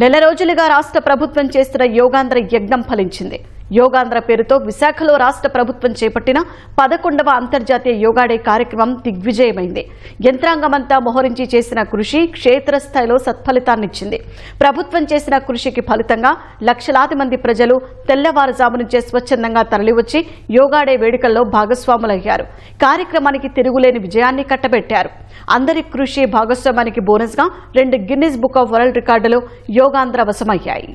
నెల రోజులుగా రాష్ట్ర ప్రభుత్వం చేస్తున్న యోగాంధ్ర యజ్ఞం ఫలించింది. యోగాంధ్ర పేరుతో విశాఖలో రాష్ట్ర ప్రభుత్వం చేపట్టిన పదకొండవ అంతర్జాతీయ యోగా డే కార్యక్రమం దిగ్విజయమైంది. యంత్రాంగమంతా మోహరించి చేసిన కృషి క్షేత్రస్థాయిలో సత్ఫలితాన్నిచ్చింది. ప్రభుత్వం చేసిన కృషికి ఫలితంగా లక్షలాది మంది ప్రజలు తెల్లవారుజాము నుంచే స్వచ్ఛందంగా తరలివచ్చి యోగా డే వేడుకల్లో భాగస్వాములయ్యారు. కార్యక్రమానికి తిరుగులేని విజయాన్ని కట్టబెట్టారు. అందరి కృషి భాగస్వామానికి బోనస్గా రెండు గిన్నిస్ బుక్ ఆఫ్ వరల్డ్ రికార్డులు యోగాంధ్ర వశమయ్యాయి.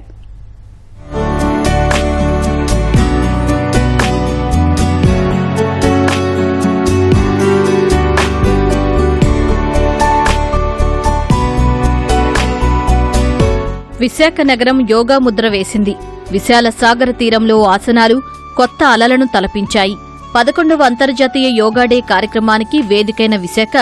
విశాఖ నగరం యోగా ముద్ర వేసింది. విశాల సాగర తీరంలో ఆసనాలు కొత్త అలలను తలపించాయి. పదకొండవ అంతర్జాతీయ యోగా డే కార్యక్రమానికి వేదికైన విశాఖ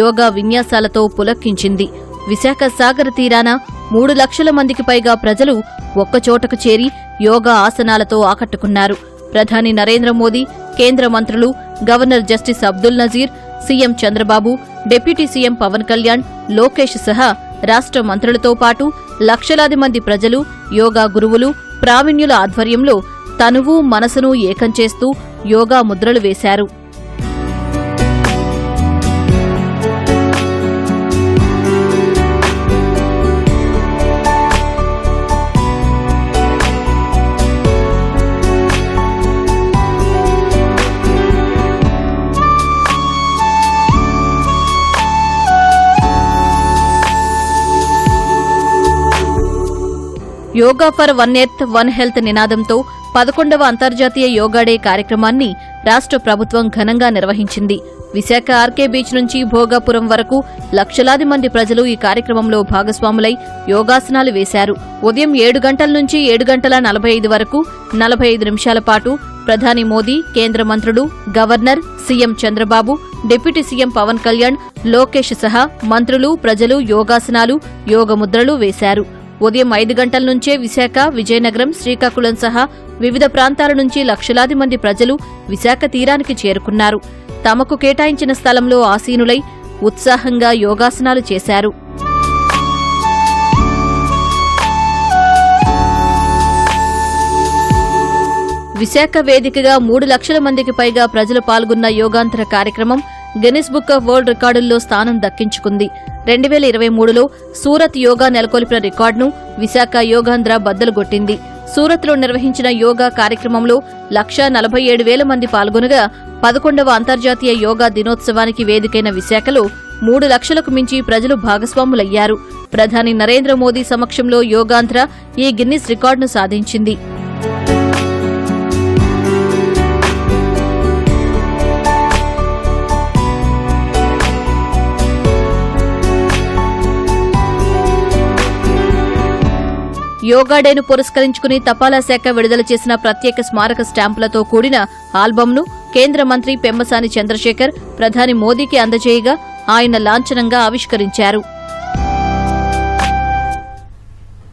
యోగా విన్యాసాలతో పులక్కించింది విశాఖ సాగర తీరాన మూడు లక్షల మందికి పైగా ప్రజలు ఒక్కచోటకు చేరి యోగా ఆసనాలతో ఆకట్టుకున్నారు. ప్రధాని నరేంద్ర మోదీ కేంద్ర మంత్రులు governor justice Abdul Nazeer CM Chandrababu deputy CM Pawan Kalyan Lokesh సహా రాష్ట్ర మంత్రులతో పాటు లక్షలాది మంది ప్రజలు యోగా గురువులు ప్రావీణ్యుల ఆధ్వర్యంలో తనువు మనసును ఏకం చేస్తూ యోగా ముద్రలు వేశారు. Yoga for one earth one health నినాదంతో పదకొండవ అంతర్జాతీయ యోగా డే కార్యక్రమాన్ని రాష్ట్ర ప్రభుత్వం ఘనంగా నిర్వహించింది. విశాఖ ఆర్కే బీచ్ నుంచి భోగాపురం వరకు లక్షలాది మంది ప్రజలు ఈ కార్యక్రమంలో భాగస్వాములై యోగాసనాలు వేశారు. ఉదయం ఏడు గంటల నుంచి ఏడు గంటల నలభై ఐదు వరకు నలభై ఐదు నిమిషాల పాటు ప్రధాని మోదీ కేంద్ర మంత్రులు governor CM Chandrababu deputy CM Pawan Kalyan Lokesh సహా మంత్రులు ప్రజలు యోగాసనాలు యోగ ముద్రలు వేశారు. ఉదయం ఐదు గంటల నుంచే విశాఖ విజయనగరం శ్రీకాకుళం సహా వివిధ ప్రాంతాల నుంచి లక్షలాది మంది ప్రజలు విశాఖ తీరానికి చేరుకున్నారు. తమకు కేటాయించిన స్థలంలో ఆసీనులై ఉత్సాహంగా యోగాసనాలు చేశారు. విశాఖ వేదికగా మూడు లక్షల మందికి పైగా ప్రజలు పాల్గొన్న యోగాంతర కార్యక్రమం గిన్నిస్ బుక్ ఆఫ్ వరల్డ్ రికార్డుల్లో స్థానం దక్కించుకుంది. రెండు వేల ఇరవై మూడులో సూరత్ యోగా నెలకొల్పిన రికార్డును విశాఖ యోగాంధ్ర బద్దలుగొట్టింది సూరత్లో నిర్వహించిన యోగా కార్యక్రమంలో లక్షా నలభై ఏడు వేల మంది పాల్గొనగా పదకొండవ అంతర్జాతీయ యోగా దినోత్సవానికి వేదికైన విశాఖలో మూడు లక్షలకు మించి ప్రజలు భాగస్వాములయ్యారు. ప్రధాని నరేంద్ర మోదీ సమక్షంలో యోగాంధ్ర ఈ గిన్నిస్ రికార్డును సాధించింది. యోగా డేను పురస్కరించుకుని తపాలా శాఖ విడుదల చేసిన ప్రత్యేక స్మారక స్టాంపులతో కూడిన ఆల్బంను కేంద్ర మంత్రి పెమ్మసాని చంద్రశేఖర్ ప్రధాని మోదీకి అందజేయగా ఆయన లాంఛనంగా ఆవిష్కరించారు.